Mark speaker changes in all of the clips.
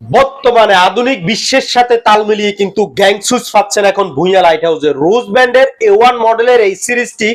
Speaker 1: বর্তমানে আধুনিক বিশ্বের সাথে তাল মিলিয়ে কিন্তু গ্যাংসুস পাচ্ছেন এখন ভুইয়া লাইট হাউসে রোজ ব্যান্ডের এ ওয়ান মডেলের এই সিরিজটি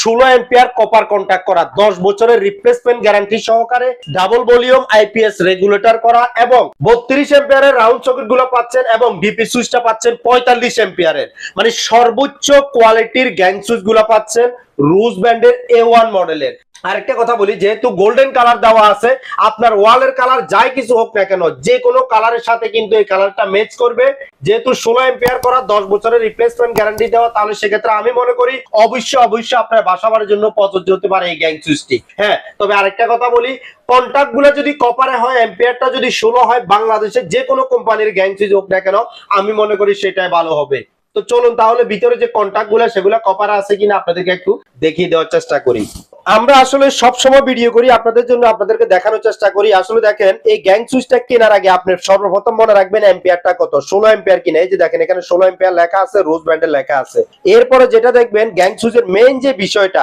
Speaker 1: ষোলো এম্পিয়ার কপার কন্ট্যাক্ট করা, দশ বছরের রিপ্লেসমেন্ট গ্যারান্টি সহকারে ডাবল ভলিউম আইপিএস রেগুলেটর করা এবং বত্রিশ এম্পিয়ারের রাউন্ড সকেটগুলো পাচ্ছেন এবং ডিপি সুইচটা পাচ্ছেন পঁয়তাল্লিশ এম্পিয়ারের মানে সর্বোচ্চ কোয়ালিটির গ্যাং সুইচগুলো পাচ্ছেন রোজ ব্যান্ডের এ ওয়ান মডেলের আরেকটা কথা বলি, যেহেতু গোল্ডেন কালার দেওয়া আছে, আপনার ওয়ালের কালার যাই কিছু হোক না কেন, যে কোনো কালারের সাথে কিন্তু এই কালারটা ম্যাচ করবে। যেহেতু ষোলো এম্পিয়ার করা, দশ বছরের রিপ্লেসমেন্ট গ্যারান্টি দেওয়া, তাহলে সেক্ষেত্রে আমি মনে করি অবশ্যই অবশ্যই আপনার বাসা বাড়ির জন্য প্রযোজ্য হতে পারে এই গ্যাং সুইচটি হ্যাঁ তবে আরেকটা কথা বলি কন্ট্যাক্টগুলো যদি কপারে হয় এম্পিয়ারটা যদি ষোলো হয়, বাংলাদেশের যে কোনো কোম্পানির গ্যাং সুইচ হোক না কেন, আমি মনে করি সেটাই ভালো হবে। তো চলুন তাহলে ভিতরে যে কন্ট্যাক্টগুলো, সেগুলো কপার আছে কিনা আপনাদেরকে একটু দেখিয়ে দেওয়ার চেষ্টা করি। আমরা আসলে সব সময় ভিডিও করি, আপনাদের জন্য আপনাদেরকে দেখানোর চেষ্টা করি। আসলে দেখেন, এই গ্যাং সুইচটা কেনার আগে আপনি সর্বপ্রথম মনে রাখবেন এম্পিয়ারটা কত? ষোলো এম্পিয়ার কিনা? এই যে দেখেন, এখানে ষোলো এম্পিয়ার লেখা আছে, রোজ ব্যান্ডের লেখা আছে। এরপরে যেটা দেখবেন, গ্যাং সুইচের মেইন যে বিষয়টা,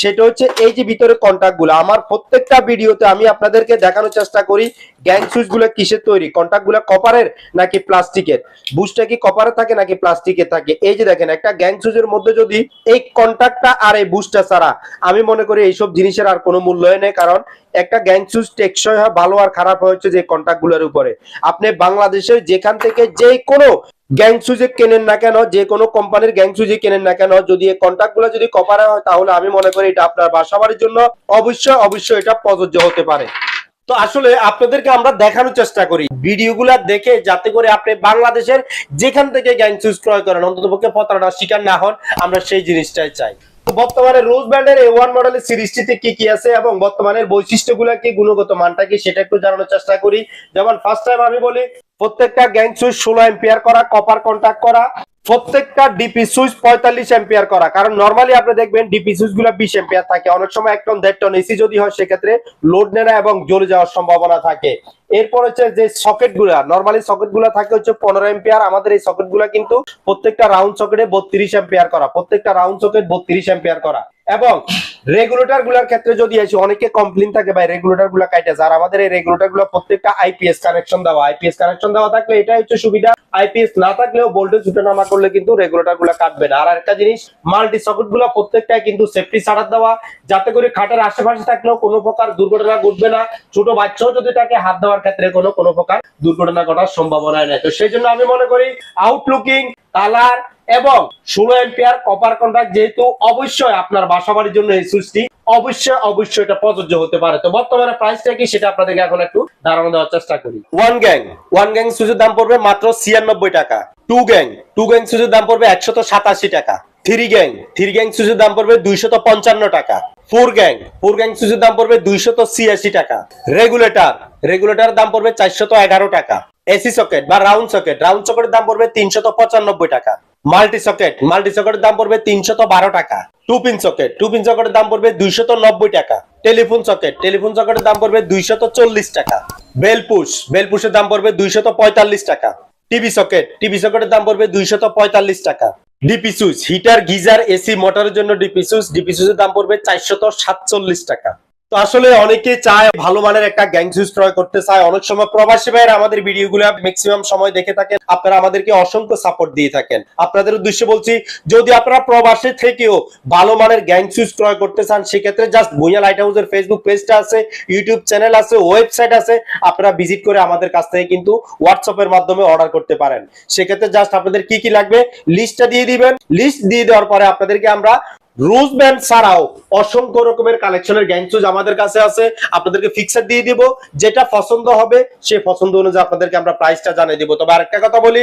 Speaker 1: সেটা হচ্ছে এই যে ভিতরে কন্ট্যাক্টগুলো আমার প্রত্যেকটা ভিডিওতে আমি আপনাদেরকে দেখানোর চেষ্টা করি, গ্যাং সুইচগুলো কিসের তৈরি? কন্ট্যাক্টগুলো কপারের নাকি প্লাস্টিকের বুঝটা কি কপারে থাকে নাকি প্লাস্টিকে থাকে? এই যে দেখেন, একটা গ্যাং সুইচের মধ্যে যদি এই কন্ট্যাক্টটা আর এই বুস্টটা ছাড়া, আমি মনে করি এইসব জিনিসের আর কোনো মূল্যই নেই, কারণ একটা গ্যাং সুইচ টেকসই হয়, ভালো আর খারাপ হচ্ছে যে কন্ট্যাক্টগুলোর উপরে। আপনি বাংলাদেশের যেখান থেকে যে কোনো গ্যাং সুইচে কেনেন না কেন, যে কোনো কোম্পানির গ্যাং সুইচে কেনেন না কেন, যদি এই কন্ট্যাক্টগুলো যদি কপারে হয়, তাহলে আমি মনে করি এটা আপনার বাসা বাড়ির জন্য অবশ্যই অবশ্যই এটা প্রযোজ্য হতে পারে। তো আসলে আপনাদেরকে আমরা দেখানোর চেষ্টা করি। ভিডিওগুলো দেখে যাতে করে আপনি বাংলাদেশের যেখান থেকে গ্যাং সুইচ ক্রয় করেন অন্তত পক্ষে প্রতারণার শিকার না হন, আমরা সেই জিনিসটাই চাই। বর্তমানে রোজ ব্র্যান্ডের এ ওয়ান মডেলের সিরিজটিতে কি কি আছে এবং বর্তমানের বৈশিষ্ট্যগুলো কি, গুণগত মানটা কি, সেটা একটু জানানোর চেষ্টা করি। যেমন ফার্স্ট টাইম আমি বলি, প্রত্যেকটা গ্যাং সুইচ ষোলো এম্পিয়ার করা কপার কন্ট্যাক্ট করা প্রত্যেকটা ডিপি সুইচ পঁয়তাল্লিশ এম্পিয়ার করা। কারণ নর্মালি আপনি দেখবেন ডিপি সুইচগুলো বিশ এম্পিয়ার থাকে। অনেক সময় এক টন দেড় টন এসি যদি হয়, সেক্ষেত্রে লোড নেওয়া এবং জ্বলে যাওয়ার সম্ভাবনা থাকে। এরপর হচ্ছে যে সকেটগুলা নর্মালি সকেটগুলা থাকে হচ্ছে পনেরো এম্পিয়ার আমাদের এই সকেটগুলা কিন্তু প্রত্যেকটা রাউন্ড সকেটে বত্রিশ এম্পিয়ার করা। প্রত্যেকটা রাউন্ড সকেট বত্রিশ এম্পিয়ার করা। এবং রেগুলেটরগুলার ক্ষেত্রে যদি আসি, অনেকে কমপ্লেন থাকে, ভাই রেগুলেটরগুলা কাটে আর আমাদের এই রেগুলেটরগুলো প্রত্যেকটা আইপিএস কানেকশন দেওয়া। আইপিএস কানেকশন দেওয়া থাকলে এটা হচ্ছে সুবিধা। আইপিএস না থাকলেও ভোল্টেজ উঠানামা করলে কিন্তু রেগুলেটরগুলা কাটবে না। আর একটা জিনিস মাল্টি সকেটগুলো প্রত্যেকটাই কিন্তু সেফটি ছাড়ার দেওয়া। যাতে করে খাটের আশেপাশে থাকলেও কোনো প্রকার দুর্ঘটনা ঘটবে না। ছোট বাচ্চাও যদি তাকে হাত দেওয়ার ক্ষেত্রে কোনো কোনো প্রকার দুর্ঘটনা ঘটার সম্ভাবনা নেই। তো সেই জন্য আমি মনে করি আউটলুকিং কালার এবং ষোলো এম্পিয়ার কপার কন্ট্রাক্ট যেহেতু অবশ্যই আপনার বাসা বাড়ির জন্য এই সুইচটি অবশ্যই অবশ্যই এটা প্রযোজ্য হতে পারে। তো বর্তমানে প্রাইসটা কি সেটা আপনাদেরকে এখন একটু ধারণা দেওয়ার চেষ্টা করি। ওয়ান গ্যাং ওয়ান গ্যাং সুইচের দাম পড়বে মাত্র ছিয়ানব্বই টাকা। টু গ্যাং টু গ্যাং সুইচের দাম পড়বে একশত সাতাশি টাকা। থ্রি গ্যাং থ্রি গ্যাং সুইচের দাম পড়বে দুইশত পঞ্চান্ন টাকা। ফোর গ্যাং ফোর গ্যাং সুইচের দাম পড়বে দুইশত ছিয়াশি টাকা। রেগুলেটর রেগুলেটর দাম পড়বে চারশত এগারো টাকা। এসি সকেট বা রাউন্ড সকেট রাউন্ড সকেটের দাম পড়বে তিনশত পঁচানব্বই টাকা। Multi socket. মাল্টি সকেটের দাম পড়বে তিনশত বারো টাকা। Two pin socket. Two pin সকেটের দাম পড়বে দুইশত নব্বই টাকা। Telephone socket. টেলিফোন সকেটের দাম পড়বে দুইশত চল্লিশ টাকা। বেলপুশ বেলপুশের দাম পড়বে দুইশত পঁয়তাল্লিশ টাকা। TV socket. টিভি সকেটের দাম পড়বে দুইশত পঁয়তাল্লিশ টাকা। DP switch. Heater, geyser, AC, মোটরের জন্য ডিপি সুইচ। ডিপি সুইচের দাম পড়বে চারশত সাতচল্লিশ টাকা। তো আসলে অনেকে চায় ভালো মানের একটা গ্যাং সুইচ ক্রয় করতে চায়। অনেক সময় প্রবাসী ভাইয়েরা আমাদের ভিডিওগুলো ম্যাক্সিমাম সময় দেখে থাকেন। আপনারা আমাদেরকে অসংখ্য সাপোর্ট দিয়ে থাকেন। আপনাদের উদ্দেশ্যে বলছি, যদি আপনারা প্রবাসী থেকেও ভালো মানের গ্যাং সুইচ ক্রয় করতে চান, সেক্ষেত্রে জাস্ট ভুইয়া লাইট হাউসের ফেসবুক পেজটা আছে ইউটিউব চ্যানেল আছে ওয়েবসাইট আছে। আপনারা ভিজিট করে আমাদের কাছ থেকে কিন্তু হোয়াটসঅ্যাপের মাধ্যমে অর্ডার করতে পারেন। সেক্ষেত্রে জাস্ট আপনাদের কি কি লাগবে লিস্টটা দিয়ে দিবেন। লিস্ট দিয়ে দেওয়ার পরে আপনাদেরকে আমরা রোজ ব্যান্ড ছাড়াও অসংখ্য রকমের কালেকশনের গ্যাং সুজ আমাদের কাছে আছে। আপনাদেরকে ফিক্সার দিয়ে দিব, যেটা পছন্দ হবে সে পছন্দ অনুযায়ী আপনাদেরকে আমরা প্রাইসটা জানিয়ে দিব। তবে আরেকটা কথা বলি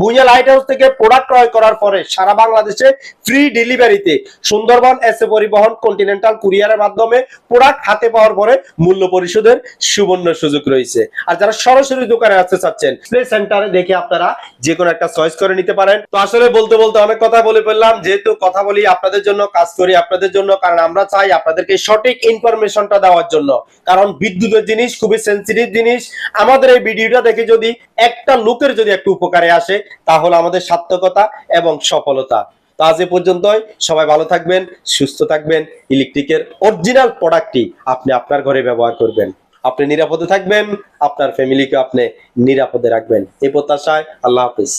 Speaker 1: ভুইয়া লাইট হাউস থেকে প্রোডাক্ট ক্রয় করার পরে সারা বাংলাদেশে ফ্রি ডেলিভারিতে সুন্দরবন এস পরিবহন কন্টিনেন্টাল কুরিয়ারের মাধ্যমে প্রোডাক্ট হাতে পাওয়ার পরে মূল্য পরিশোধের সুবর্ণ সুযোগ রয়েছে। আর যারা সরাসরি দোকানে আসতে চাচ্ছেন প্লে সেন্টারে দেখে আপনারা যে কোনো একটা চয়েস করে নিতে পারেন। তো আসলে বলতে বলতে অনেক কথা বলে ফেললাম, যেহেতু কথা বলি আপনাদের জন্য কাজ করি আপনাদের জন্য, কারণ আমরা চাই আপনাদেরকে সঠিক ইনফরমেশনটা দেওয়ার জন্য। কারণ বিদ্যুতের জিনিস খুবই সেন্সিটিভ জিনিস। আমাদের এই ভিডিওটা দেখে যদি একটা লোকের যদি একটু উপকারে আসে, তাহলে আমাদের সার্থকতা এবং সফলতা। তো আজ এ পর্যন্তই, সবাই ভালো থাকবেন, সুস্থ থাকবেন ইলেকট্রিকের অরিজিনাল প্রোডাক্টটি আপনি আপনার ঘরে ব্যবহার করবেন। আপনি নিরাপদে থাকবেন, আপনার ফ্যামিলিকে আপনি নিরাপদে রাখবেন। এই প্রত্যাশায় আল্লাহ হাফিজ।